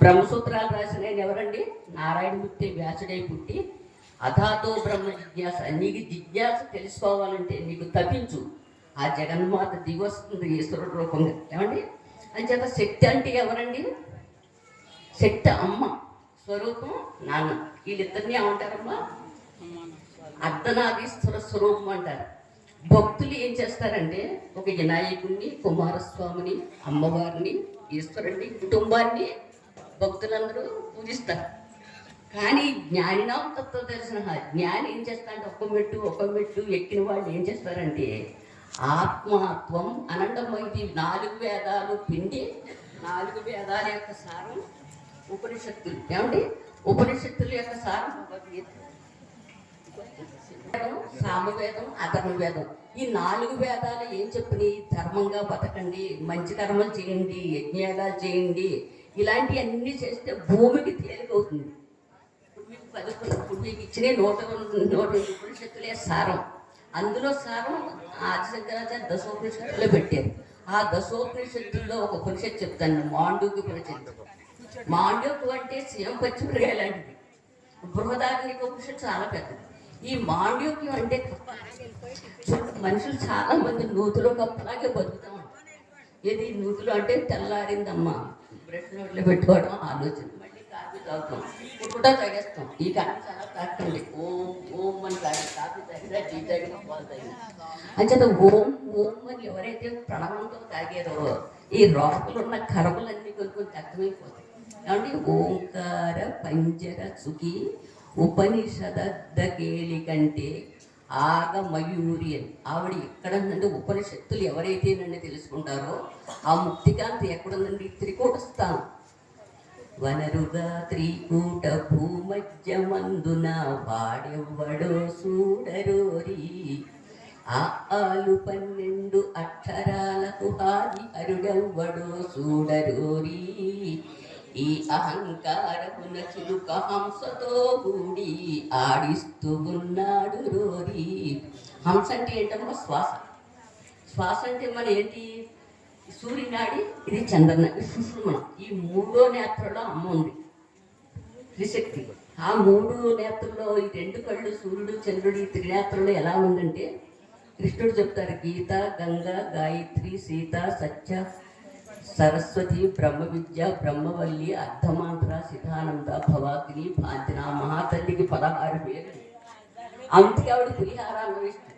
బ్రహ్మసూత్రాలు రాసిన ఆయన ఎవరండి నారాయణమూర్తి వ్యాసుడై పుట్టి అథాతో బ్రహ్మ జిజ్ఞాస నీకు జిజ్ఞాస తెలుసుకోవాలంటే నీకు తప్పించు ఆ జగన్మాత దిగొస్తుంది ఈశ్వరుడు రూపంగా. ఏమండి? అంచేత శక్తి అంటే ఎవరండి? శక్తి అమ్మ స్వరూపం నాన్న. వీళ్ళిద్దరిని ఏమంటారమ్మా? అర్ధనాదీశ్వర స్వరూపం అంటారు. భక్తులు ఏం చేస్తారంటే ఒక వినాయకుడిని కుమారస్వామిని అమ్మవారిని ఈశ్వరుడిని కుటుంబాన్ని భక్తులందరూ పూజిస్తారు. కానీ జ్ఞానినాం తత్వ దర్శన జ్ఞాని ఏం చేస్తారంటే ఒక్క మెట్టు ఒక్క మెట్టు ఎక్కిన వాళ్ళు ఏం చేస్తారంటే ఆత్మత్వం అనండమ్మ నాలుగు వేదాలు పిండి నాలుగు వేదాల యొక్క సారం ఉపనిషత్తులు. ఏమండి? ఉపనిషత్తుల యొక్క సారం భగవద్గీత. వేదం, సామవేదం అధర్మ వేదం ఈ నాలుగు వేదాలు ఏం చెప్పినాయి? ధర్మంగా బతకండి మంచి కర్మలు చేయండి యజ్ఞాలు చేయండి ఇలాంటివన్నీ చేస్తే భూమికి తేలికవుతుంది. ఇప్పుడు మీకు పదకొండు ఇప్పుడు మీకు ఇచ్చిన నూట నూట ఉపనిషత్తులే సారం. అందులో సారం ఆదిశంకరాచార్య దశోపనిషత్తులో పెట్టారు. ఆ దశోపనిషత్తుల్లో ఒక ఉపనిషత్తు చెప్తాను మాండూకి ఉపనిషత్తు. మాండూకు అంటే సీఎం పచ్చిమిరకాయ లాంటిది. బృహదార్మిక ఉపనిషత్తు చాలా పెద్దది. ఈ మాండూక్యం అంటే మనుషులు చాలా మంది నూతులో కప్పలాగే బతుకుతాం ఉంటారు. ఏది నూతులు అంటే తెల్లారిందమ్మా. బ్రష్ నోట్లో పెట్టుకోవడం ఆలోచన. మళ్ళీ కాఫీ తాగుతాం. ఇప్పుడు తాగేస్తాం. ఈ కాఫీ చాలా తాకండి ఓం ఓం అని తాగి కాఫీ తాగినా టీ తాగినా పాలు తాగినా. అంచేత ఓం ఓం అని ఎవరైతే ప్రణవంతో తాగారో ఈ లోపల ఉన్న కరములన్నీ కొన్ని కొన్ని తక్కువైపోతాయి కాబట్టి ఓంకార పంజర సుఖి ఉపనిషద కేళి కంటే ఆగ మయూరి అని ఆవిడ ఎక్కడుందంటే ఉపనిషత్తులు ఎవరైతే నన్ను తెలుసుకుంటారో ఆ ముక్తికాంతి ఎక్కడుందండి త్రికూటస్థానం. వనరుగా త్రికూట భూమధ్యమందున వాడెవ్వడో సూడరోరి. ఆ ఆలు పన్నెండు అక్షరాలకు హాది అరుడెవ్వడో సూడరోరీ. ఈ అహంకారమున చిలుక హంసతో కూడి ఆడిస్తూ ఉన్నాడు రోరి. హంస అంటే ఏంటమ్మా? శ్వాస. శ్వాస అంటే మన ఏంటి? సూర్యనాడి ఇది చంద్రన సుష్మణం ఈ మూడో నేత్రలో అమ్మ ఉంది. త్రిశక్తి. ఆ మూడు నేత్రలో ఈ రెండు కళ్ళు సూర్యుడు చంద్రుడు ఈ త్రినేత్రంలో ఎలా ఉందంటే కృష్ణుడు చెప్తారు గీత గంగా గాయత్రి సీత సత్య సరస్వతి బ్రహ్మ విద్య బ్రహ్మవల్లి అర్ధమాంత్ర సిద్ధానంద భవాగ్ని భాంతిన మహాతల్లికి పదహారు పేరు అందుకే ఆవిడ పులిహారాలు ఇష్టం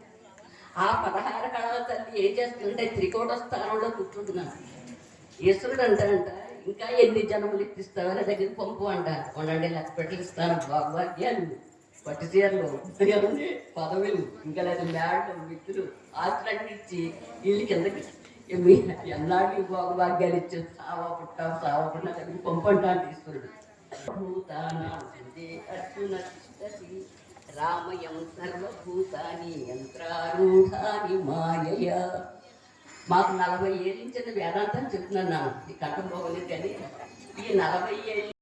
ఆ పదహారు కళల తల్లి ఏం చేస్తుందంటే త్రికోట స్థానంలో కూర్చుంటున్నాను. ఈశ్వరుడు అంటారంట ఇంకా ఎన్ని జన్మలు ఇప్పిస్తావో? నా దగ్గర పంపు అంట ఉండండి లెక్క ఇస్తాను. భాగ్యాలు పట్టు చీరలు పదవులు. ఇంకా లేదా మేడలు మిత్రులు ఆస్తులన్నీ ఇచ్చి ఇల్లు కిందకి మీ ఎన్నాళ్ళు భాగ్యాలు ఇచ్చి సావా పుట్ట సావా పుట్టా నా దగ్గర పంపు ఈశ్వరుడు రామయం సర్వభూతాని యంత్రారూఢాని మాయయ. మాకు నలభై ఏళ్ళ నుంచి వేదాంతం చెప్తున్నాను ఈ కంఠం పోగలేదు కానీ ఈ నలభై ఏళ్ళు